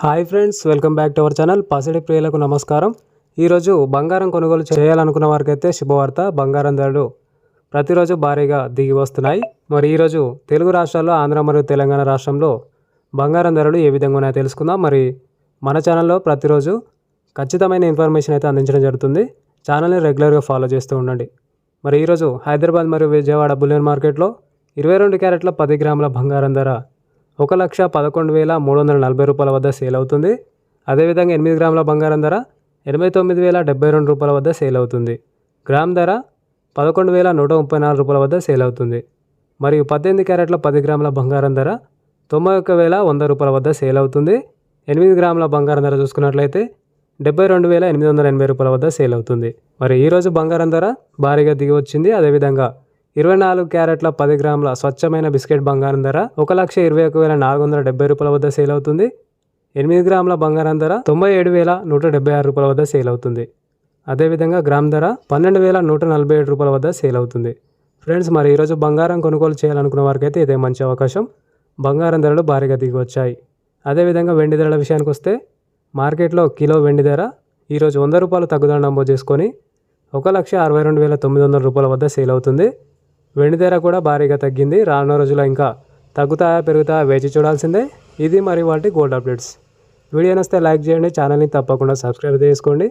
Hi friends welcome back to our channel. పసిడి ప్రియులకు నమస్కారం. ఈరోజు బంగారం కొనుగోలు చేయాలనుకున్న వారికైతే శుభవార్త. బంగారం ధరలు ప్రతిరోజు భారీగా దిగి వస్తున్నాయి. మరి ఈరోజు తెలుగు రాష్ట్రాల్లో ఆంధ్ర మరియు తెలంగాణ రాష్ట్రంలో బంగారం ధరలు ఏ విధంగా ఉన్నాయో తెలుసుకుందాం. మరి మన ఛానల్లో ప్రతిరోజు ఖచ్చితమైన ఇన్ఫర్మేషన్ అయితే అందించడం జరుగుతుంది. ఛానల్ని రెగ్యులర్గా ఫాలో చేస్తూ ఉండండి. మరి ఈరోజు హైదరాబాద్ మరియు విజయవాడ బులియన్ మార్కెట్లో ఇరవై రెండు క్యారెట్ల పది గ్రాముల బంగారం ధర ఒక లక్ష పదకొండు వేల మూడు వందల నలభై రూపాయల వద్ద సేల్ అవుతుంది. అదేవిధంగా ఎనిమిది గ్రాముల బంగారం ధర ఎనభై తొమ్మిది వేల డెబ్బై రెండు రూపాయల వద్ద సేల్ అవుతుంది. గ్రామ్ ధర పదకొండు వేల నూట ముప్పై నాలుగు రూపాయల వద్ద సేల్ అవుతుంది. మరియు పద్దెనిమిది క్యారెట్ల పది గ్రాముల బంగారం ధర తొంభై ఒక్క వేల వంద రూపాయల వద్ద సేల్ అవుతుంది. ఎనిమిది గ్రాముల బంగారం ధర చూసుకున్నట్లయితే డెబ్బై రెండు వేల ఎనిమిది వందల ఎనభై రూపాయల వద్ద సేల్ అవుతుంది. మరి ఈరోజు బంగారం ధర భారీగా దిగి వచ్చింది. అదేవిధంగా ఇరవై నాలుగు క్యారెట్ల పది గ్రాముల స్వచ్ఛమైన బిస్కెట్ బంగారం ధర ఒక లక్ష ఇరవై ఒక వేల నాలుగు వందల డెబ్బై రూపాయల వద్ద సేల్ అవుతుంది. ఎనిమిది గ్రాముల బంగారం ధర తొంభై ఏడు వేల నూట డెబ్బై ఆరు రూపాయల వద్ద సేల్ అవుతుంది. అదేవిధంగా గ్రామ్ ధర పన్నెండు వేల నూట నలభై ఏడు రూపాయల వద్ద సేల్ అవుతుంది. ఫ్రెండ్స్ మరి ఈరోజు బంగారం కొనుగోలు చేయాలనుకున్న వారికైతే ఇదే మంచి అవకాశం. బంగారం ధరలు భారీగా దిగి వచ్చాయి అదేవిధంగా వెండి ధరల విషయానికి వస్తే మార్కెట్లో కిలో వెండి ధర ఈరోజు వంద రూపాయలు తగ్గుదల నమోదు చేసుకొని ఒక లక్ష అరవై రెండు వేల తొమ్మిది వందల రూపాయల వద్ద సేల్ అవుతుంది. వెండి ధర కూడా భారీగా తగ్గింది. రానున్న రోజుల్లో ఇంకా తగ్గుతాయా పెరుగుతాయా వేచి చూడాల్సిందే. ఇది మరి వాటి గోల్డ్ అప్డేట్స్. వీడియో నస్తే లైక్ చేయండి ఛానల్ని తప్పకుండా సబ్స్క్రైబ్ చేసుకోండి.